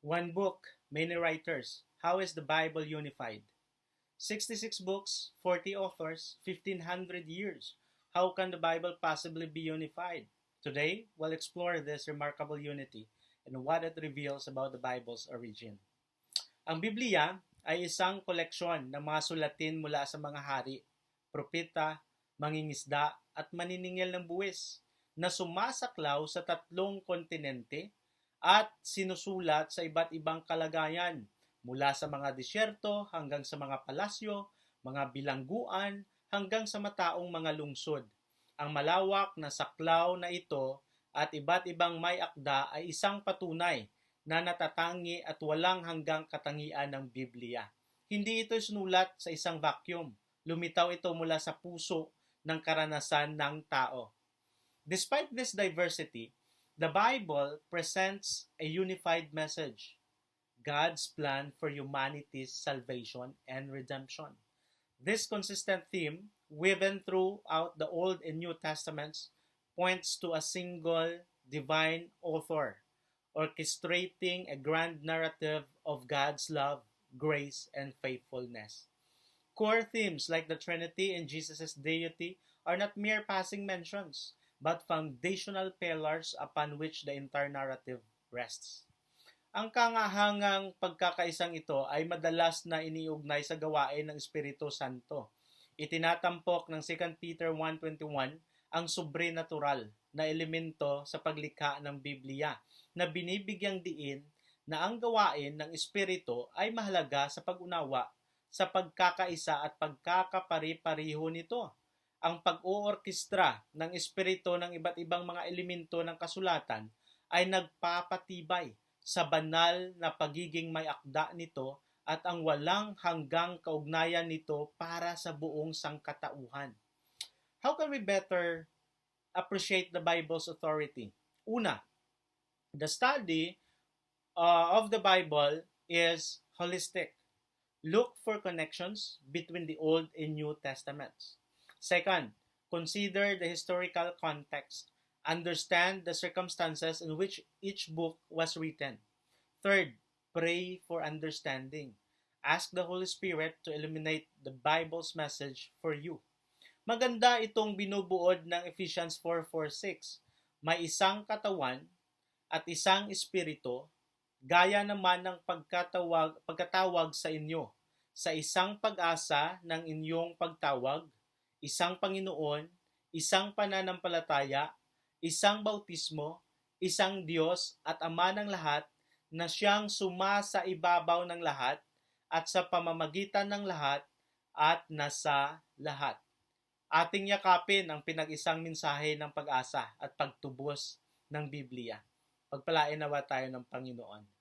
One book, many writers. How is the Bible unified? 66 books, 40 authors, 1500 years. How can the Bible possibly be unified? Today, we'll explore this remarkable unity and what it reveals about the Bible's origin. Ang Biblia ay isang koleksyon ng mga sulatin mula sa mga hari, propeta, mangingisda at maniningil ng buwis na sumasaklaw sa tatlong kontinente at sinusulat sa iba't ibang kalagayan mula sa mga disyerto hanggang sa mga palasyo, mga bilangguan hanggang sa mataong mga lungsod. Ang malawak na saklaw na ito at iba't ibang may akda ay isang patunay na natatangi at walang hanggang katangian ng Biblia. Hindi ito sinulat sa isang vacuum. Lumitaw ito mula sa puso ng karanasan ng tao. Despite this diversity, the Bible presents a unified message God's plan for humanity's salvation and redemption. This consistent theme, woven throughout the Old and New Testaments, points to a single divine author, orchestrating a grand narrative of God's love, grace, and faithfulness. Core themes like the Trinity and Jesus' deity are not mere passing mentions, but foundational pillars upon which the entire narrative rests. Ang kangahangang pagkakaisang ito ay madalas na iniugnay sa gawain ng Espiritu Santo. Itinatampok ng 2 Peter 1.21 ang sobrenatural na elemento sa paglikha ng Biblia na binibigyang diin na ang gawain ng Espiritu ay mahalaga sa pag-unawa sa pagkakaisa at pagkakapari-pariho nito. Ang pag-oorkestra ng Espiritu ng iba't ibang mga elemento ng kasulatan ay nagpapatibay sa banal na pagiging may akda nito at ang walang hanggang kaugnayan nito para sa buong sangkatauhan. How can we better appreciate the Bible's authority? Una, the study uh, of the Bible is holistic. Look for connections between the Old and New Testaments. Second, consider the historical context. Understand the circumstances in which each book was written. Third, pray for understanding. Ask the Holy Spirit to illuminate the Bible's message for you. Maganda itong binubuod ng Ephesians 4.4.6. May isang katawan at isang espiritu, gaya naman ng pagkatawag, pagkatawag sa inyo, sa isang pag-asa ng inyong pagtawag, isang Panginoon, isang pananampalataya, isang bautismo, isang Diyos at Ama ng lahat na siyang sumasa ibabaw ng lahat at sa pamamagitan ng lahat at nasa lahat. Ating yakapin ang pinag-isang mensahe ng pag-asa at pagtubos ng Biblia. Pagpalain nawa tayo ng Panginoon.